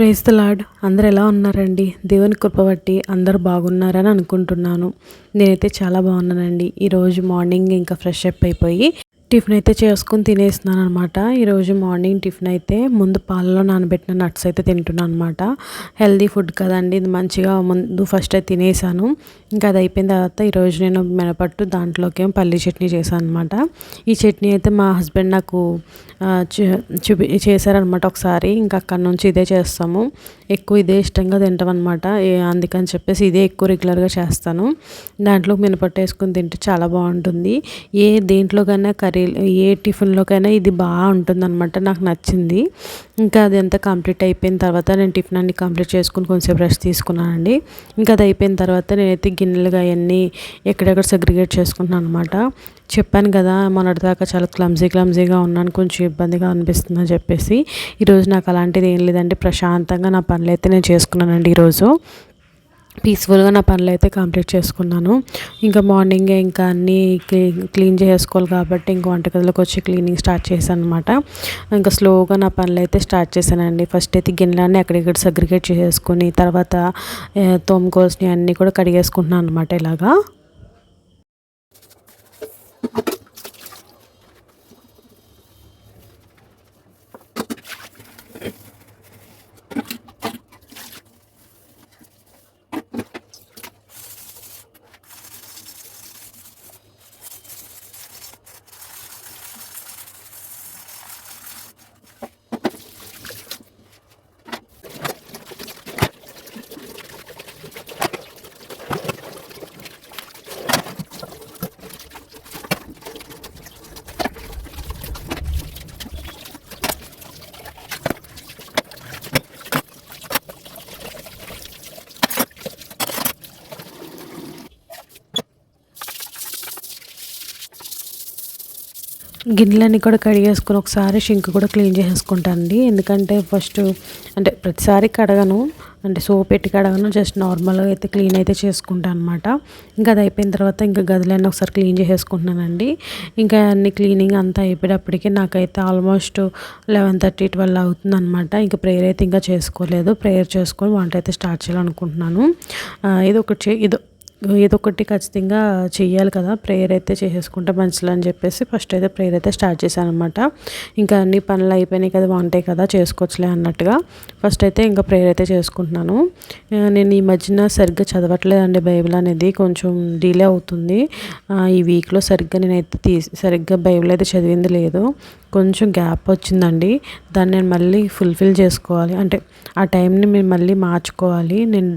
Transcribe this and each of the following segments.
Praise lord అందరు ఎలా ఉన్నారండి? దేవుని కృప బట్టి అందరు బాగున్నారని అనుకుంటున్నాను. నేనైతే చాలా బాగున్నానండి. ఈరోజు మార్నింగ్ ఇంకా ఫ్రెష్ అప్ అయిపోయి టిఫిన్ అయితే చేసుకుని తినేస్తున్నాను అనమాట ఈరోజు మార్నింగ్ టిఫిన్ అయితే ముందు పాలలో నానబెట్టిన నట్స్ అయితే తింటున్నాను అనమాట హెల్దీ ఫుడ్ కదండి ఇది మంచిగా ముందు ఫస్ట్ అయితే తినేసాను. ఇంకా అది అయిపోయిన తర్వాత ఈరోజు నేను మినపట్టు దాంట్లోకి పల్లి చట్నీ చేశాను అనమాట ఈ చట్నీ అయితే మా హస్బెండ్ నాకు చూపి చేశారనమాట ఒకసారి. ఇంకా అక్కడ నుంచి ఇదే చేస్తాము. ఎక్కువ ఇదే ఇష్టంగా తింటాం అనమాట అందుకని చెప్పేసి ఇదే ఎక్కువ రెగ్యులర్గా చేస్తాను. దాంట్లో మినపట్టు వేసుకుని తింటే చాలా బాగుంటుంది. ఏ దేంట్లోకైనా కర్రీ ఏ టిఫిన్లోకైనా ఇది బాగా ఉంటుందన్నమాట నాకు నచ్చింది. ఇంకా అది అంతా కంప్లీట్ అయిపోయిన తర్వాత నేను టిఫిన్ అన్ని కంప్లీట్ చేసుకుని కొంచెం రెస్ట్ తీసుకున్నానండి. ఇంకా అది అయిపోయిన తర్వాత నేనైతే గిన్నెలుగా అవన్నీ ఎక్కడెక్కడ సెగ్రిగేట్ చేసుకుంటున్నాను అనమాట చెప్పాను కదా మొన్నటిదాకా చాలా క్లమ్జీ క్లమ్జీగా ఉన్నాను కొంచెం ఇబ్బందిగా అనిపిస్తుందని చెప్పేసి. ఈరోజు నాకు అలాంటిది ఏం లేదండి ప్రశాంతంగా నా పనులు అయితే నేను చేసుకున్నానండి ఈరోజు. పీస్ఫుల్గా నా పనులు అయితే కంప్లీట్ చేసుకున్నాను. ఇంకా మార్నింగే ఇంకా అన్నీ క్లీన్ చేసుకోవాలి కాబట్టి ఇంకా వంటగదిలోకి వచ్చి క్లీనింగ్ స్టార్ట్ చేశాను అనమాట ఇంకా స్లోగా నా పనులు అయితే స్టార్ట్ చేశానండి. ఫస్ట్ అయితే గిన్నెలన్నీ అక్కడిక్కడ సగ్రిగేట్ చేసుకుని తర్వాత తోముకోవాల్సినవి అన్నీ కూడా కడిగేసుకుంటున్నాను అనమాట ఇలాగా. గిన్నెలన్నీ కూడా కడిగేసుకొని ఒకసారి షింక్ కూడా క్లీన్ చేసేసుకుంటానండి. ఎందుకంటే ఫస్ట్ అంటే ప్రతిసారి కడగను అంటే సోప్ పెట్టి కడగను జస్ట్ నార్మల్గా అయితే క్లీన్ అయితే చేసుకుంటాను అనమాట ఇంకా అది అయిపోయిన తర్వాత ఇంకా గదులన్నీ ఒకసారి క్లీన్ చేసేసుకుంటున్నానండి. ఇంకా అన్ని క్లీనింగ్ అంతా అయిపోయేటప్పటికి నాకైతే ఆల్మోస్ట్ లెవెన్ థర్టీ ట్వెల్వ్ అవుతుంది అనమాట ఇంకా ప్రేయర్ అయితే ఇంకా చేసుకోలేదు. ప్రేయర్ చేసుకొని వంట అయితే స్టార్ట్ చేయాలనుకుంటున్నాను. ఇది ఒకటి ఇది ఏదో ఒకటి ఖచ్చితంగా చేయాలి కదా. ప్రేయర్ అయితే చేసేసుకుంటే మంచిది అని చెప్పేసి ఫస్ట్ అయితే ప్రేయర్ అయితే స్టార్ట్ చేశాను అనమాట ఇంకా అన్ని పనులు అయిపోయినాయి కదా బాగుంటాయి కదా చేసుకోవచ్చులే అన్నట్టుగా ఫస్ట్ అయితే ఇంకా ప్రేయర్ అయితే చేసుకుంటున్నాను. నేను ఈ మధ్యన సరిగ్గా చదవట్లేదండి బైబిల్ అనేది కొంచెం డిలే అవుతుంది. ఈ వీక్లో సరిగ్గా నేనైతే తీసి సరిగ్గా బైబిల్ అయితే చదివింది లేదు. కొంచెం గ్యాప్ వచ్చిందండి. దాన్ని నేను మళ్ళీ ఫుల్ఫిల్ చేసుకోవాలి. అంటే ఆ టైంని మేము మళ్ళీ మార్చుకోవాలి. నేను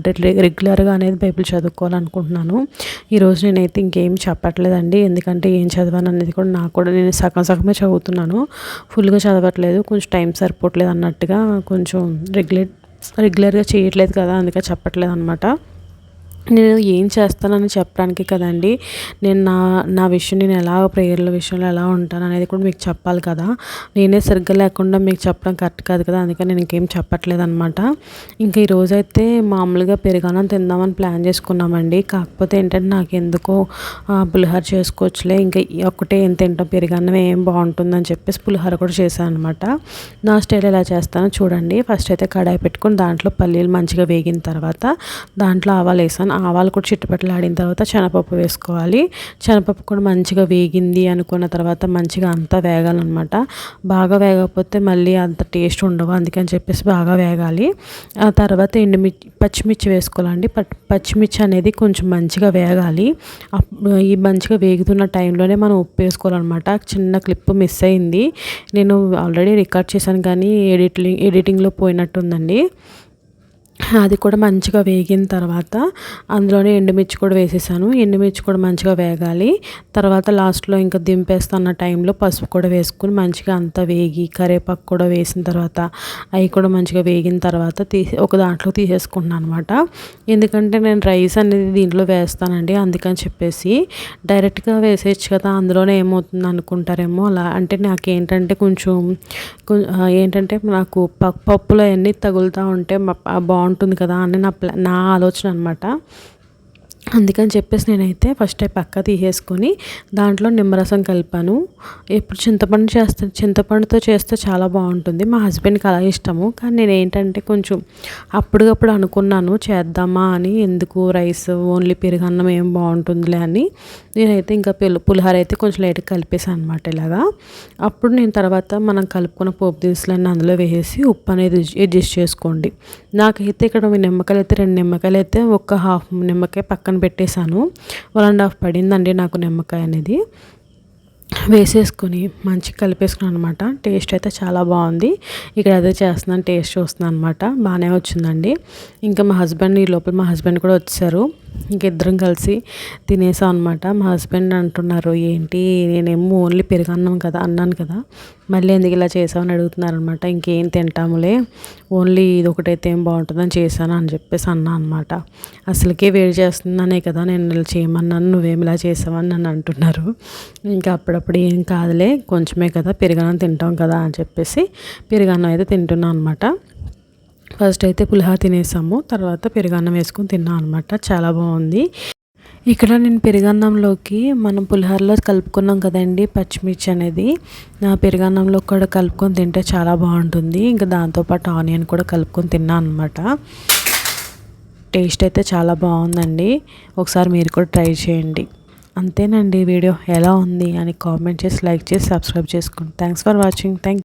రెగ్యులర్గా అనేది బైబిల్ చదువుకోవాలనుకుంటున్నాను. ఈరోజు నేనైతే ఇంకేం చెప్పట్లేదండి. ఎందుకంటే ఏం చదవాను అనేది కూడా నాకు కూడా నేను సగం సగమే చదువుతున్నాను. ఫుల్గా చదవట్లేదు. కొంచెం టైం సరిపోవట్లేదు అన్నట్టుగా కొంచెం రెగ్యులర్ రెగ్యులర్గా చేయట్లేదు కదా అందుకే చెప్పట్లేదు అనమాట నేను ఏం చేస్తానని చెప్పడానికి కదండి నేను నా నా విషయం నేను ఎలా ప్రేయర్ల విషయంలో ఎలా ఉంటాను అనేది కూడా మీకు చెప్పాలి కదా. నేనే సరిగ్గా లేకుండా మీకు చెప్పడం కరెక్ట్ కాదు కదా అందుకని నేను ఇంకేం చెప్పట్లేదు అనమాట ఇంకా ఈరోజైతే మామూలుగా పెరుగన్నం తిందామని ప్లాన్ చేసుకున్నామండి. కాకపోతే ఏంటంటే నాకు ఎందుకో పులిహోర చేసుకోవచ్చులే. ఇంకా ఒకటే ఎంత తింటాం పెరుగన్నం ఏం బాగుంటుందని చెప్పేసి పులిహోర కూడా చేశాను అనమాట నా స్టైల్ ఎలా చేస్తానో చూడండి. ఫస్ట్ అయితే కడాయి పెట్టుకుని దాంట్లో పల్లీలు మంచిగా వేగిన తర్వాత దాంట్లో ఆవాలు వేసాను. ఆవాలు కూడా చిట్టుపట్టలాడిన తర్వాత శనగపప్పు వేసుకోవాలి. శనగపప్పు కూడా మంచిగా వేగింది అనుకున్న తర్వాత మంచిగా అంతా వేగాలన్నమాట. బాగా వేగకపోతే మళ్ళీ అంత టేస్ట్ ఉండవు అందుకని చెప్పేసి బాగా వేగాలి. ఆ తర్వాత ఎండుమిర్చి పచ్చిమిర్చి వేసుకోవాలండి. పచ్చిమిర్చి అనేది కొంచెం మంచిగా వేగాలి. ఈ మంచిగా వేగుతున్న టైంలోనే మనం ఉప్పు వేసుకోవాలన్నమాట. చిన్న క్లిప్ మిస్ అయింది. నేను ఆల్రెడీ రికార్డ్ చేశాను కానీ ఎడిటింగ్ ఎడిటింగ్లో పోయినట్టుందండి. అది కూడా మంచిగా వేగిన తర్వాత అందులోనే ఎండుమిర్చి కూడా వేసేసాను. ఎండుమిర్చి కూడా మంచిగా వేగాలి. తర్వాత లాస్ట్లో ఇంకా దింపేస్తున్న టైంలో పసుపు కూడా వేసుకుని మంచిగా అంతా వేగి కరివేపాకు కూడా వేసిన తర్వాత అవి కూడా మంచిగా వేగిన తర్వాత తీసి ఒక దాంట్లో తీసేసుకుంటున్నాను అనమాట ఎందుకంటే నేను రైస్ అనేది దీంట్లో వేస్తానండి అందుకని చెప్పేసి. డైరెక్ట్గా వేసేయచ్చు కదా అందులోనే ఏమవుతుంది అనుకుంటారేమో అలా. అంటే నాకు ఏంటంటే కొంచెం ఏంటంటే నాకు పప్పులో అన్నీ తగులుతూ ఉంటే బాగుంటుంది బాగుంటుంది కదా అని నా ప్లా నా ఆలోచన అనమాట అందుకని చెప్పేసి నేనైతే ఫస్ట్ అవి పక్క తీసేసుకొని దాంట్లో నిమ్మరసం కలిపాను. ఇప్పుడు చింతపండు చేస్తే చింతపండుతో చేస్తే చాలా బాగుంటుంది. మా హస్బెండ్కి అలా ఇష్టము. కానీ నేను ఏంటంటే కొంచెం అప్పటికప్పుడు అనుకున్నాను చేద్దామా అని ఎందుకు రైస్ ఓన్లీ పెరుగన్నం ఏం బాగుంటుందిలే అని. నేనైతే ఇంకా పులిహోర అయితే కొంచెం లైట్గా కలిపేసాను అనమాట ఇలాగా. అప్పుడు నేను తర్వాత మనం కలుపుకున్న పోపు దినుసులన్నీ అందులో వేసి ఉప్పు అనేది అడ్జస్ట్ చేసుకోండి. నాకైతే ఇక్కడ నిమ్మకాయలు అయితే రెండు నిమ్మకాయలు అయితే ఒక హాఫ్ నిమ్మకాయ పక్కన పక్కన పెట్టేశాను. వన్ అండ్ హాఫ్ పడిందండి నాకు నిమ్మకాయ అనేది. వేసేసుకొని మంచిగా కలిపేసుకున్నాను అనమాట టేస్ట్ అయితే చాలా బాగుంది. ఇక్కడ అదే చేస్తున్నాను టేస్ట్ చూస్తున్నాను అనమాట బాగానే వచ్చిందండి. ఇంకా మా హస్బెండ్ ఈ లోపల మా హస్బెండ్ కూడా వచ్చారు. ఇంకిద్దరం కలిసి తినేసాం అనమాట మా హస్బెండ్ అంటున్నారు ఏంటి నేనేమో ఓన్లీ పెరుగన్నాం కదా అన్నాను కదా మళ్ళీ ఎందుకు ఇలా చేసామని అడుగుతున్నారు అనమాట ఇంకేం తింటాములే ఓన్లీ ఇది ఒకటైతే ఏం బాగుంటుందని చేశాను అని చెప్పేసి అన్నా అనమాట అసలుకే వేడి చేస్తున్నానే కదా నేను ఇలా చేయమన్నాను నువ్వేం ఇలా చేసావని నన్ను అంటున్నారు. ఇంకా అప్పుడప్పుడు ఏం కాదులే కొంచెమే కదా పెరుగన్నం తింటాం కదా అని చెప్పేసి పెరుగన్నం అయితే తింటున్నాను అనమాట ఫస్ట్ అయితే పులిహోర తినేసాము. తర్వాత పెరుగన్నం వేసుకొని తిన్నాం అనమాట చాలా బాగుంది. ఇక్కడ నేను పెరుగన్నంలోకి మనం పులిహోరలో కలుపుకున్నాం కదండి పచ్చిమిర్చి అనేది. నా పెరుగన్నంలో కూడా కలుపుకొని తింటే చాలా బాగుంటుంది. ఇంకా దాంతోపాటు ఆనియన్ కూడా కలుపుకొని తిన్నాను అనమాట టేస్ట్ అయితే చాలా బాగుందండి. ఒకసారి మీరు కూడా ట్రై చేయండి. అంతేనండి వీడియో ఎలా ఉంది అని కామెంట్ చేసి లైక్ చేసి సబ్స్క్రైబ్ చేసుకోండి. Thanks for watching thank